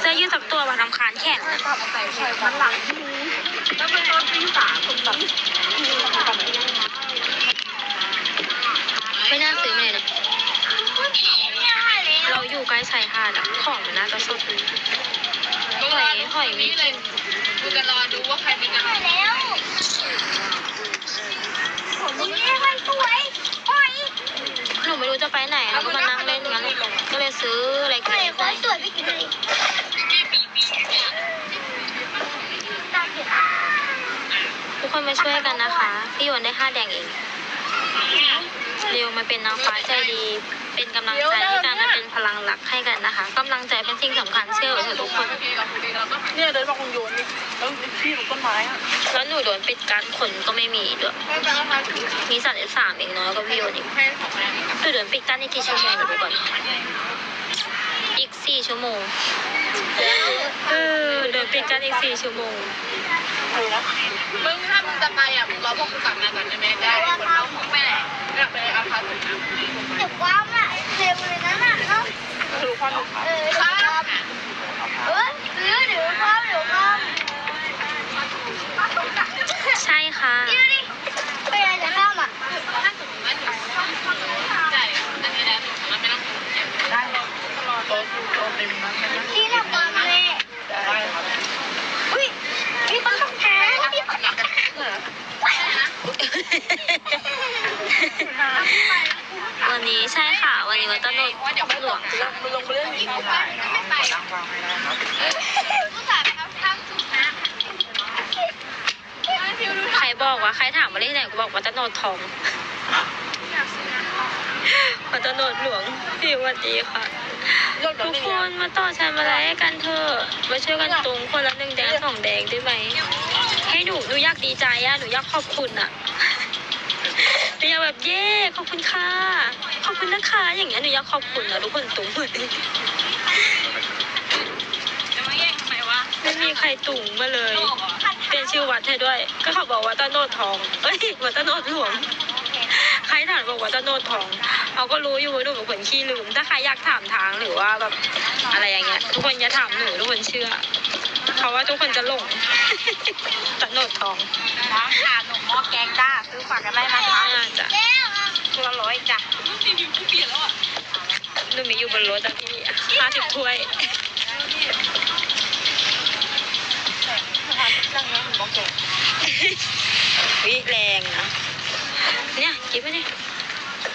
เสื้อยืดสักตัวมาทำคานแขนนะตับใส่ไข่มันหลังที่นี้แล้วเป็นตอนตีสามคนแบบไม่น่าซื้อมาเลยเนี่ยเราอยู่ใกล้ชายหาดอะของมันน่าจะสดดีหอยหอยมีกลิ่นกูจะรอดูว่าใครเป็นยังไง หนูไม่รู้จะไปไหนเราก็มานั่งเล่นงั้นเลยก็เลยซื้ออะไรกินไปทุก คนมาช่วยกันนะคะ พี่โยนได้ห้าแดงเอง เร็วมาเป็นน้องฟ้าใจดี เป็นกำลังใจให้กัน พลังหลักให้กันนะคะกำลังใจเป็นสิ่งสำคัญเชื่อเถอะทุกคนเนี่ยเดินมาคงโยนนี่แล้วพี่หนูต้นไม้อะแล้วหนูโดนปิดการขนก็ไม่มีด้วยไม่แปลว่าถือมีสัตว์สามเองน้อยกว่าพี่โยนอีกให้ของแรงนี่หนูโดนปิดกั้นอีกกี่ชั่วโมงเดี๋ยวดูก่อนอีกสี่ชั่วโมงเออโดนปิดกั้นอีกสี่ชั่วโมงมึงถ้ามึงจะไปอะมึงรอพวกกูกลับมาก่อนได้ไหมได้คนเอาของไปไหนอยากไปอาคาถึงนะดูความครับ ใช่ค่ะ ถ้าสมมติว่าหนูจ่ายอันนี้แล้วหนูสามารถไม่ต้องได้รอโต๊ะ โต๊ะเต็มนั้นนะได้ครับเหรอวันนี้ใช่ค่ะ วันนี้วันต้นหลวงค่ะมึงลงไปเล่นอีกไม่ไปไม่ไปตั้งวางให้ได้ครับใครบอกว่าใครถามมาเล่นไหนกูบอกว่าต้นโนดทอง วัดต้นโนดหลวงพี่สวัสดีค่ะ ทุกคนมาต่อชันมาไลฟ์กันเถอะมาช่วยกันตุงคนละหนึ่งแดงสองแดงได้ไหมให้หนูหนูอยากดีใจอะหนูอยากขอบคุณอะหนูอยากแบบเย่ขอบคุณค่ะขอบคุณนะคะอย่างเงี้ยหนูอยากขอบคุณนะทุกคนตุงเหมือนจะมาแย่งทำไมวะไม่มีใครตุงมาเลย เปลี่ยนชื่อวัดให้ด้วย ก็เขาบอกว่าตะโนดทองเอ้ยวัดตะโนดหลวงใคร ถามบอกว่าตะโนดทองเขาก็รู้อยู่ว่าหนูเป็นคนขี้ลืม ถ้าใครอยากถามทางหรือว่าแบบอะไรอย่างเงี้ย ทุกคนอย่าถามหนูทุกคนเชื่อ เพราะว่าทุกคนจะหลงตะโนดทองน้องค่ะหนุ่มหม้อแกงจ้าซื้อฝากกันได้นะคะน่าจะตัวร้อยจ้ะรีวิวผู้เปลี่ยนแล้วอะหนูมีอยู่บนรถอะพี่ห้าสิบถ้วยนั่งนะหนุ่มหม้อแกงวิแรงนะ เนี่ยกินไหมเนี่ย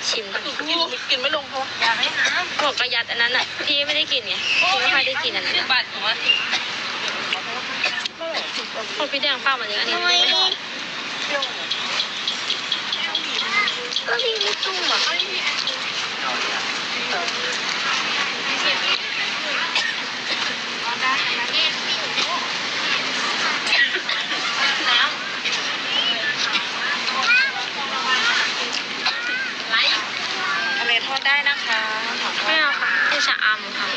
ชิมก่อนกินกินไม่ลงเพราะอยากให้น้ำบอกกระยัดอันนั้นอะพี่ไม่ได้กินไงพี่ไม่ค่อยได้กินอันนั้นสิบอะบาทหัวพวกพี่แดงฟ้ามาเลี้ยงอันนี้ได้ไหมก็พี่ไม่ตุ้มอะทะเลทอดได้นะคะขอโท ไม่ ษ เอาค่ะที่ชะอำค่ะ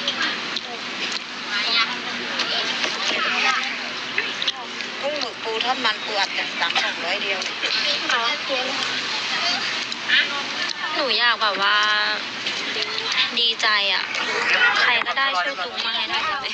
กุ้งหมึกปูทอ ดมันปวดจากสามสองร้อยเดียว หนูอยากแบบว่า ดีใจอะ ใครก็ได้ช่วยตุ้งมาให้หน่อยได้ไหม